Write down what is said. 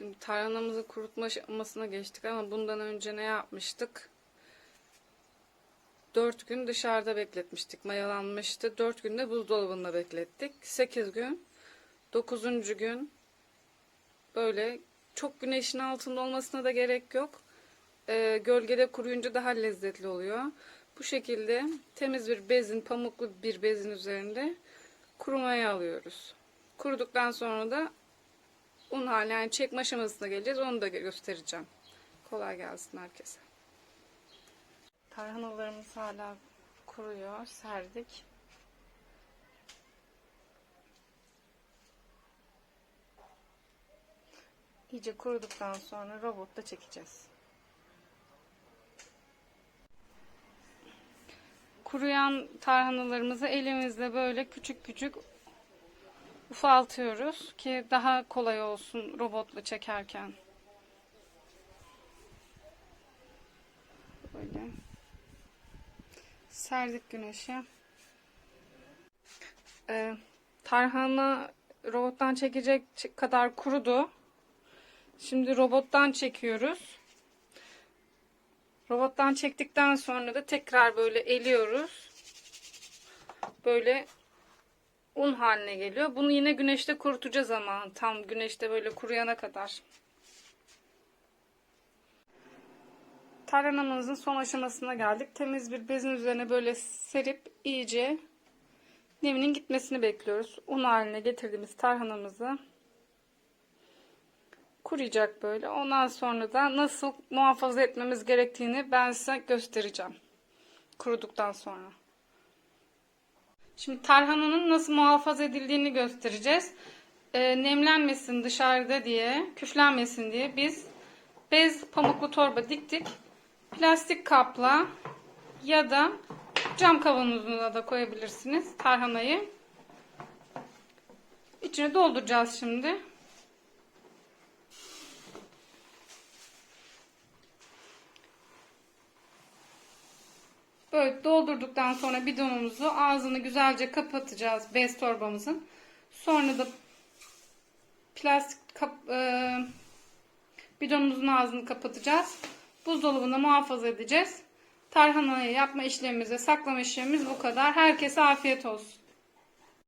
Şimdi tarhanamızı kurutma aşamasına geçtik ama bundan önce ne yapmıştık? 4 gün dışarıda bekletmiştik. Mayalanmıştı. 4 günde buzdolabında beklettik. 8 gün. 9. gün böyle çok güneşin altında olmasına da gerek yok. Ee, gölgede kuruyunca daha lezzetli oluyor. Bu şekilde temiz bir bezin, pamuklu bir bezin üzerinde kurumaya alıyoruz. Kuruduktan sonra da un haline yani çekme aşamasına geleceğiz. Onu da göstereceğim. Kolay gelsin herkese. Tarhanalarımız hala kuruyor. Serdik. İyice kuruduktan sonra robotta çekeceğiz. Kuruyan tarhanalarımızı elimizle böyle küçük küçük ufaltıyoruz ki daha kolay olsun robotla çekerken. Böyle serdik güneşe. Ee, tarhana robottan çekecek kadar kurudu. Şimdi robottan çekiyoruz. Robottan çektikten sonra da tekrar böyle eliyoruz. Böyle un haline geliyor. Bunu yine güneşte kurutacağız ama tam güneşte böyle kuruyana kadar. Tarhanamızın son aşamasına geldik. Temiz bir bezin üzerine böyle serip iyice neminin gitmesini bekliyoruz. Un haline getirdiğimiz tarhanamızı kuruyacak böyle. Ondan sonra da nasıl muhafaza etmemiz gerektiğini ben size göstereceğim. Kuruduktan sonra. Şimdi tarhananın nasıl muhafaza edildiğini göstereceğiz. Ee, nemlenmesin dışarıda diye, küflenmesin diye biz bez pamuklu torba diktik. Plastik kapla ya da cam kavanozuna da koyabilirsiniz tarhanayı. İçine dolduracağız şimdi. Böyle doldurduktan sonra bidonumuzu ağzını güzelce kapatacağız bez torbamızın. Sonra da plastik kap, e, bidonumuzun ağzını kapatacağız. Buzdolabında muhafaza edeceğiz. Tarhanayı yapma işlemimize, saklama işlemimiz bu kadar. Herkese afiyet olsun.